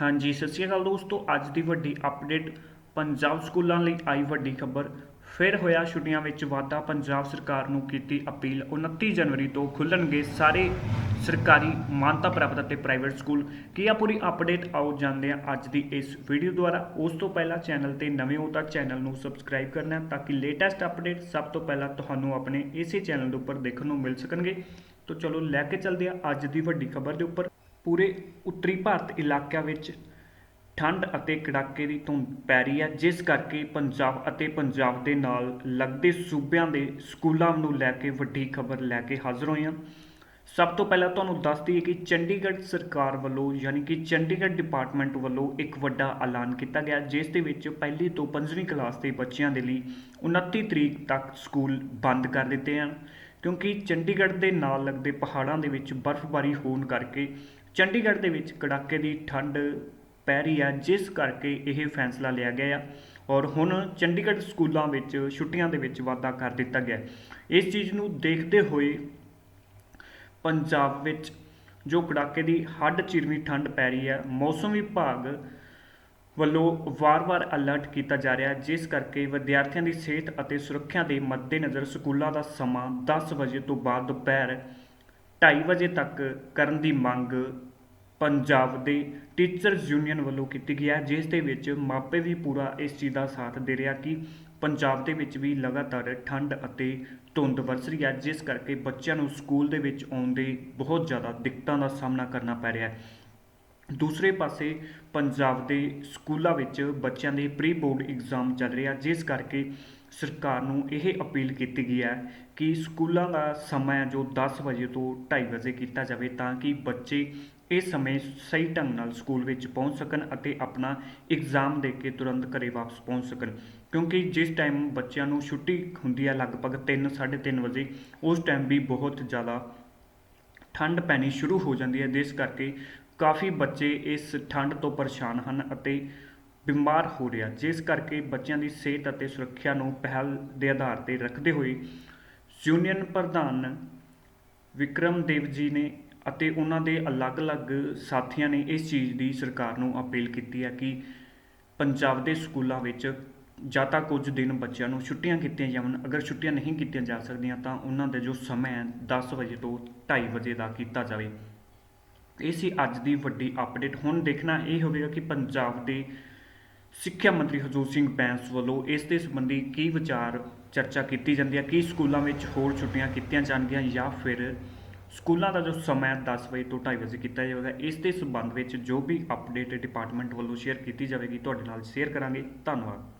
ਹਾਂਜੀ, ਸਤਿ ਸ਼੍ਰੀ ਅਕਾਲ ਦੋਸਤੋ। ਅੱਜ ਦੀ ਵੱਡੀ ਅਪਡੇਟ ਪੰਜਾਬ ਸਕੂਲਾਂ ਲਈ ਆਈ ਵੱਡੀ ਖਬਰ। ਫਿਰ ਹੋਇਆ ਛੁੱਟੀਆਂ ਵਿੱਚ ਵਾਧਾ। ਪੰਜਾਬ ਸਰਕਾਰ ਨੂੰ ਕੀਤੀ ਅਪੀਲ। 29 ਜਨਵਰੀ ਤੋਂ ਖੁੱਲਣਗੇ ਸਾਰੇ ਸਰਕਾਰੀ ਮਾਨਤਾ ਪ੍ਰਾਪਤ ਅਤੇ ਪ੍ਰਾਈਵੇਟ ਸਕੂਲ ਕੀ ਆ ਪੂਰੀ ਅਪਡੇਟ ਆਓ ਜਾਂਦੇ ਹਾਂ ਅੱਜ ਦੀ ਇਸ ਵੀਡੀਓ ਦੁਆਰਾ। ਉਸ ਤੋਂ ਪਹਿਲਾਂ ਚੈਨਲ ਤੇ ਨਵੇਂ ਹੋ ਤਾਂ ਚੈਨਲ ਨੂੰ ਸਬਸਕ੍ਰਾਈਬ ਕਰਨਾ ਤਾਂ ਕਿ ਲੇਟੈਸਟ ਅਪਡੇਟ ਸਭ ਤੋਂ ਪਹਿਲਾਂ ਤੁਹਾਨੂੰ ਆਪਣੇ ਇਸੇ ਚੈਨਲ ਦੇ ਉੱਪਰ ਦੇਖਣ ਨੂੰ ਮਿਲ ਸਕਣਗੇ। ਤਾਂ ਚਲੋ ਲੈ ਕੇ ਚੱਲਦੇ ਹਾਂ ਅੱਜ ਦੀ ਵੱਡੀ ਖਬਰ ਦੇ ਉੱਪਰ। ਪੂਰੇ ਉੱਤਰੀ ਭਾਰਤ ਇਲਾਕਿਆਂ ਵਿੱਚ ਠੰਡ ਅਤੇ ਕੜਾਕੇ ਦੀ ਧੁੰਦ ਪੈ ਰਹੀ ਹੈ, ਜਿਸ ਕਰਕੇ ਪੰਜਾਬ ਅਤੇ ਪੰਜਾਬ ਦੇ ਨਾਲ ਲੱਗਦੇ ਸੂਬਿਆਂ ਦੇ ਸਕੂਲਾਂ ਨੂੰ ਲੈ ਕੇ ਵੱਡੀ ਖਬਰ ਲੈ ਕੇ ਹਾਜ਼ਰ ਹੋਏ ਹਾਂ। ਸਭ ਤੋਂ ਪਹਿਲਾਂ ਤੁਹਾਨੂੰ ਦੱਸ ਦਈਏ ਕਿ ਚੰਡੀਗੜ੍ਹ ਸਰਕਾਰ ਵੱਲੋਂ ਯਾਨੀ ਕਿ ਚੰਡੀਗੜ੍ਹ ਡਿਪਾਰਟਮੈਂਟ ਵੱਲੋਂ ਇੱਕ ਵੱਡਾ ਐਲਾਨ ਕੀਤਾ ਗਿਆ, ਜਿਸ ਦੇ ਵਿੱਚ ਪਹਿਲੀ ਤੋਂ ਪੰਜਵੀਂ ਕਲਾਸ ਦੇ ਬੱਚਿਆਂ ਦੇ ਲਈ 29 ਤਰੀਕ ਤੱਕ ਸਕੂਲ ਬੰਦ ਕਰ ਦਿੱਤੇ ਹਨ ਕਿਉਂਕਿ ਚੰਡੀਗੜ੍ਹ ਦੇ ਨਾਲ ਲੱਗਦੇ ਪਹਾੜਾਂ ਦੇ ਵਿੱਚ ਬਰਫ਼ਬਾਰੀ ਹੋਣ ਕਰਕੇ ਚੰਡੀਗੜ੍ਹ ਦੇ ਵਿੱਚ ਕੜਾਕੇ ਦੀ ਠੰਡ ਪੈ ਰਹੀ ਹੈ ਜਿਸ ਕਰਕੇ ਇਹ ਫੈਸਲਾ ਲਿਆ ਗਿਆ ਆ ਔਰ ਹੁਣ ਚੰਡੀਗੜ੍ਹ ਸਕੂਲਾਂ ਵਿੱਚ ਛੁੱਟੀਆਂ ਦੇ ਵਿੱਚ ਵਾਧਾ ਕਰ ਦਿੱਤਾ ਗਿਆ ਇਸ ਚੀਜ਼ ਨੂੰ ਦੇਖਦੇ ਹੋਏ ਪੰਜਾਬ ਵਿੱਚ ਜੋ ਕੜਾਕੇ ਦੀ ਹੱਡ ਚਿਰਵੀਂ ਠੰਡ ਪੈ ਰਹੀ ਹੈ ਮੌਸਮ ਵਿਭਾਗ ਵੱਲੋਂ ਵਾਰ-ਵਾਰ ਅਲਰਟ ਕੀਤਾ ਜਾ ਰਿਹਾ, ਜਿਸ ਕਰਕੇ ਵਿਦਿਆਰਥੀਆਂ ਦੀ ਸਿਹਤ ਅਤੇ ਸੁਰੱਖਿਆ ਦੇ ਮੱਦੇਨਜ਼ਰ ਸਕੂਲਾਂ ਦਾ ਸਮਾਂ 10 ਵਜੇ ਤੋਂ ਬਾਅਦ ਦੁਪਹਿਰ ਢਾਈ ਵਜੇ ਤੱਕ ਕਰਨ ਦੀ ਮੰਗ ਪੰਜਾਬ ਦੇ ਟੀਚਰਸ ਯੂਨੀਅਨ ਵੱਲੋਂ ਕੀਤੀ ਗਈ ਹੈ, ਜਿਸ ਦੇ ਵਿੱਚ ਮਾਪੇ ਵੀ ਪੂਰਾ ਇਸ ਚੀਜ਼ ਦਾ ਸਾਥ ਦੇ ਰਿਹਾ ਕਿ ਪੰਜਾਬ ਦੇ ਵਿੱਚ ਵੀ ਲਗਾਤਾਰ ਠੰਡ ਅਤੇ ਧੁੰਦ ਵਰਸ ਰਹੀ ਹੈ, ਜਿਸ ਕਰਕੇ ਬੱਚਿਆਂ ਨੂੰ ਸਕੂਲ ਦੇ ਵਿੱਚ ਆਉਣ ਦੇ ਬਹੁਤ ਜ਼ਿਆਦਾ ਦਿੱਕਤਾਂ ਦਾ ਸਾਹਮਣਾ ਕਰਨਾ ਪੈ ਰਿਹਾ ਹੈ। ਦੂਸਰੇ ਪਾਸੇ ਪੰਜਾਬ ਦੇ ਸਕੂਲਾਂ ਵਿੱਚ ਬੱਚਿਆਂ ਦੇ ਪ੍ਰੀ ਬੋਰਡ ਇਗਜ਼ਾਮ ਚੱਲ ਰਿਹਾ, ਜਿਸ ਕਰਕੇ ਸਰਕਾਰ ਨੂੰ ਇਹ ਅਪੀਲ ਕੀਤੀ ਗਈ ਹੈ ਕਿ ਸਕੂਲਾਂ ਦਾ ਸਮਾਂ ਜੋ 10 ਵਜੇ ਤੋਂ 2:30 ਵਜੇ ਕੀਤਾ ਜਾਵੇ ਤਾਂ ਕਿ ਬੱਚੇ ਇਸ ਸਮੇਂ ਸਹੀ ਢੰਗ ਨਾਲ ਸਕੂਲ ਵਿੱਚ ਪਹੁੰਚ ਸਕਣ ਅਤੇ ਆਪਣਾ ਇਗਜ਼ਾਮ ਦੇ ਕੇ ਤੁਰੰਤ ਘਰੇ ਵਾਪਸ ਪਹੁੰਚ ਸਕਣ। ਕਿਉਂਕਿ ਜਿਸ ਟਾਈਮ ਬੱਚਿਆਂ ਨੂੰ ਛੁੱਟੀ ਹੁੰਦੀ ਹੈ ਲਗਭਗ 3 3:30 ਵਜੇ, ਉਸ ਟਾਈਮ ਵੀ ਬਹੁਤ ਜ਼ਿਆਦਾ ਠੰਡ ਪੈਣੀ ਸ਼ੁਰੂ ਹੋ ਜਾਂਦੀ ਹੈ, ਜਿਸ ਕਰਕੇ ਕਾਫੀ ਬੱਚੇ ਇਸ ਠੰਡ ਤੋਂ ਪਰੇਸ਼ਾਨ ਹਨ ਅਤੇ ਬਿਮਾਰ ਹੋ ਰਿਹਾ। ਜਿਸ ਕਰਕੇ ਬੱਚਿਆਂ ਦੀ ਸਿਹਤ ਅਤੇ ਸੁਰੱਖਿਆ ਨੂੰ ਪਹਿਲ ਦੇ ਆਧਾਰ ਤੇ ਰੱਖਦੇ ਹੋਏ ਯੂਨੀਅਨ ਪ੍ਰਧਾਨ ਵਿਕਰਮ ਦੇਵ ਜੀ ਨੇ ਅਤੇ ਉਹਨਾਂ ਦੇ ਅਲੱਗ-ਅਲੱਗ ਸਾਥੀਆਂ ਨੇ ਇਸ ਚੀਜ਼ ਦੀ ਸਰਕਾਰ ਨੂੰ ਅਪੀਲ ਕੀਤੀ ਹੈ ਕਿ ਪੰਜਾਬ ਦੇ ਸਕੂਲਾਂ ਵਿੱਚ ਜਾਂ ਤਾਂ ਕੁਝ ਦਿਨ ਬੱਚਿਆਂ ਨੂੰ ਛੁੱਟੀਆਂ ਕੀਤੀਆਂ ਜਾਵਣ। ਅਗਰ ਛੁੱਟੀਆਂ ਨਹੀਂ ਕੀਤੀਆਂ ਜਾ ਸਕਦੀਆਂ ਤਾਂ ਉਹਨਾਂ ਦੇ ਜੋ ਸਮਾਂ ਹੈ 10 ਵਜੇ ਤੋਂ 2:30 ਵਜੇ ਦਾ ਕੀਤਾ ਜਾਵੇ। ਇਹ ਸੀ ਅੱਜ ਦੀ ਵੱਡੀ ਅਪਡੇਟ ਹੁਣ ਦੇਖਣਾ ਇਹ ਹੋਵੇਗਾ ਕਿ ਪੰਜਾਬ ਦੇ ਸਿੱਖਿਆ ਮੰਤਰੀ ਹਜੂਰ ਸਿੰਘ ਬੈਂਸ ਵੱਲੋਂ ਇਸ ਦੇ ਸੰਬੰਧੀ ਕੀ ਵਿਚਾਰ ਚਰਚਾ ਕੀਤੀ ਜਾਂਦੀ ਹੈ, ਕੀ ਸਕੂਲਾਂ ਵਿੱਚ ਹੋਰ ਛੁੱਟੀਆਂ ਕੀਤੀਆਂ ਜਾਣਗੀਆਂ ਜਾਂ ਫਿਰ ਸਕੂਲਾਂ ਦਾ ਜੋ ਸਮਾਂ ਹੈ 10 ਵਜੇ ਤੋਂ 2:30 ਵਜੇ ਕੀਤਾ ਜਾਵੇਗਾ। ਇਸ ਦੇ ਸੰਬੰਧ ਵਿੱਚ ਜੋ ਵੀ ਅਪਡੇਟ ਡਿਪਾਰਟਮੈਂਟ ਵੱਲੋਂ ਸ਼ੇਅਰ ਕੀਤੀ ਜਾਵੇਗੀ, ਤੁਹਾਡੇ ਨਾਲ ਸ਼ੇਅਰ ਕਰਾਂਗੇ। ਧੰਨਵਾਦ।